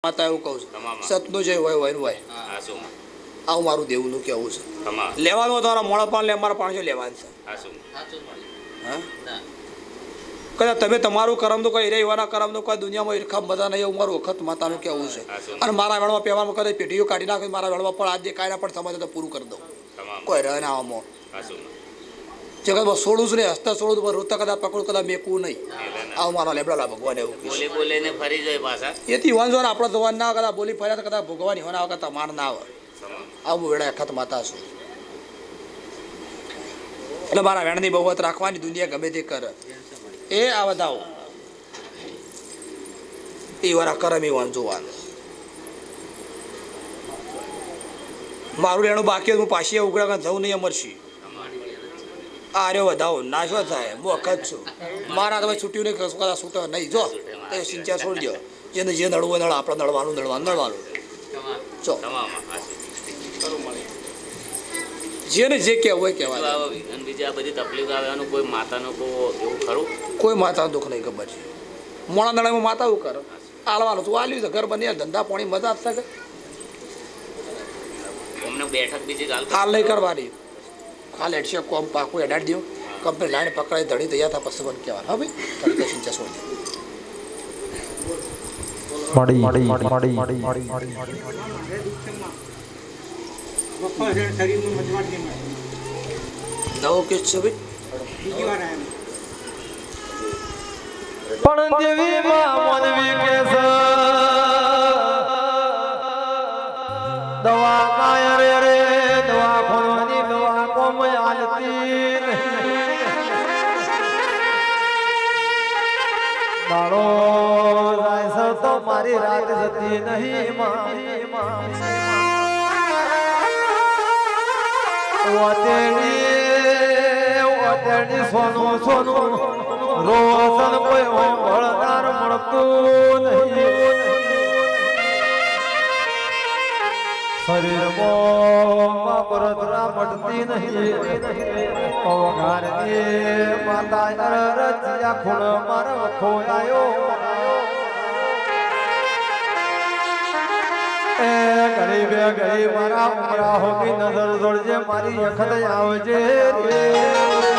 માતા એવું કહું છું સતનું જય હોય હોય. હોય આવું મારું દેવનું કહેવું છે. લેવાનું તમારા મોડા પાન લે અમારા પાણી લેવાનું છે. કદાચ તમે તમારું કરમ તો કોઈ એવાના કરમ તો કોઈ દુનિયામાં ઈરખા બધા નહીં એવું મારું વખત માતાનું કહેવું છે. અને મારા વેળમાં પહેવામાં કદાચ પેઢીઓ કાઢી નાખે મારા વેળમાં પણ આજે કાંઈ ના પણ સમજ તો પૂરું કરી દઉં. કોઈ રહે ના આમાં. જગતમાં છોડું જ નહીં હસતા સોળું પર રોતા કદાચ પકડું કદા મેકવું નહીં. આવું મારા લેબડા ભગવાન એવું બોલી બોલે બોલે ને ફરી જાય પાછા. એથી ને આપણા ધોવાન ના કદાચ બોલી ફર્યા તો કદાચ ભગવાન હોના વખત માન ના આવે. આવું વેળા અખત માતા છું. એટલે મારા વેણની બહુવત રાખવાની દુનિયા ગમે તે કરે. એ આ બધાઓ. એ વાળા કરમ એ વાંચવાનું મારું લેણું બાકી હું પાછી ઉઘડા જવું નહીં અમરશી આ રહ્યો વધાવો નાશો થાય હું અખત છું. મારા તમે છૂટ્યું નહીં કશું છૂટો નહીં. જો એ સિંચા છોડી દો જેને જે નડવું હોય નળ આપણે નડવાનું નડવાનું નડવાનું. ચો જેને જે કહેવું હોય કહેવાય બીજી આ બધી તકલીફ આવે કોઈ માતાનું કોઈ એવું ખરું? કોઈ માતાનું દુઃખ નહીં ખબર છે. મોણા નળામાં માતા એવું કરે? આલવાનું તું આલ્યું છે ઘર બની ધંધા પાણી મજા આપતા કે બેઠક બીજી હાલ નહીં કરવાની. હાલ છે કોમ પાકું એડાડી દો કંપની લાઈન પકડાઈ ધડી તૈયાર થાય પછી મને કહેવાનું હવે તડકે સિંચા છોડી દે મળી મળી મળી મળી છે નહીં નવો કેસ છે ભાઈ. પણ દેવી માં મનવી કે દવા કાય મારો જાય છે તો મારી રાત જતી નહીં ઓતેડી ઓતેડી સોનું સોનું, રોશન કોઈ હોંભળનાર મળતું શરીરમાં બળતરા મટતી નહીં પવઘારની માતા રચ્યા ખૂણ મારો હોકી નજર જોડજે મારી અખત આવજે રે.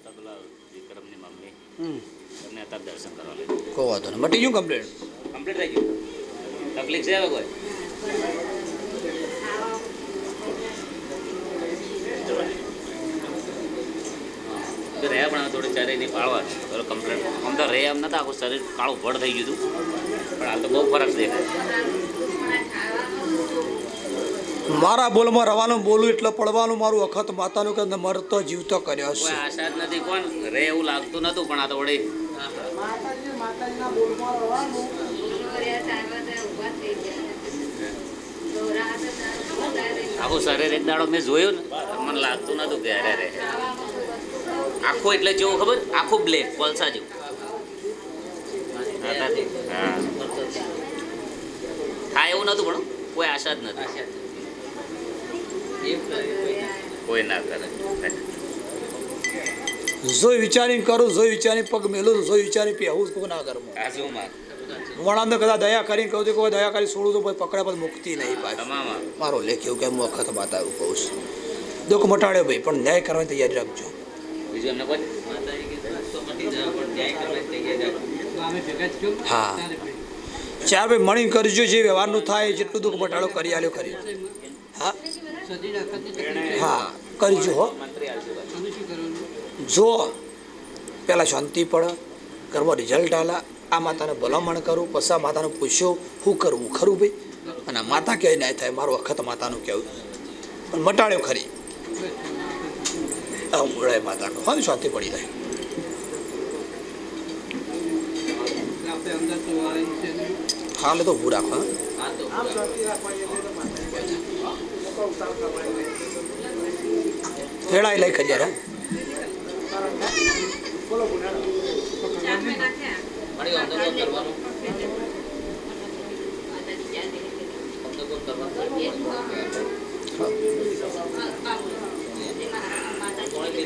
હતા પેલા વિક્રમની મમ્મી. તમને અત્યારે દર્શન કરવા લઈ કોઈ વાંધો નહીં. મટી ગયું કમ્પ્લેટ કમ્પ્લીટ થઈ ગયું. તકલીફ છે હવે કોઈ? તો રે પણ થોડી ચારે નહીં પાળવા કમ્પ્લેટ આમ તો રે એમ નતા આખું શરીર કાળું ભડ થઈ ગયું હતું. પણ હાલ તો બહુ ફરક દેખાય મારા બોલમાં રવાનું બોલું એટલે પડવાનું મારું વખત માતાનું કે મરતો જીવતો કર્યો છે. આશા જ નથી કોણ? રે એવું લાગતું નતું પણ આ તો વળી. માતાજી માતાજીના બોલમાં આખું શરીર એક દાડો મેં જોયું ને મને લાગતું નતું કે અરે રે. આખું એટલે જેવું ખબર? આખું બ્લેક કોલસા જેવું. હા. થાય એવું નતું પણ કોઈ આશા જ નથી. કોઈ ના કરે. જોઈ વિચારીને કરું જોઈ વિચારીને પગ મેલું જોઈ વિચારી પહેવું કોઈ ના કરું વણાંદ કદા દયા કરીને કહું છું કે દયા કરી છોડું તો પકડ્યા પછી મુક્તિ નહીં પાછી મારો લેખ એવું કે હું વખત માતા એવું કહું છું. દુઃખ મટાડ્યો ભાઈ પણ ન્યાય કરવાની તૈયારી રાખજો. હા. ચાર ભાઈ મણી કરજો જે વ્યવહારનું થાય જેટલું દુઃખ મટાડો કરી આલ્યો ખરી હા. હા કરજો જો પહેલાં શાંતિ પડે ઘરમાં રિઝલ્ટ આલા આ માતાને ભલામણ કરું પછી આ માતાને પૂછ્યો શું કરવું ખરું ભાઈ? અને આ માતા ક્યાંય ના થાય મારું વખત માતાનું કહેવું. પણ મટાડ્યો ખરી. આ માતાનું માતાનો. હા શાંતિ પડી જાય. હાલ તો ઊભું રાખો. ફેળાઈ લઈ ખજર હા?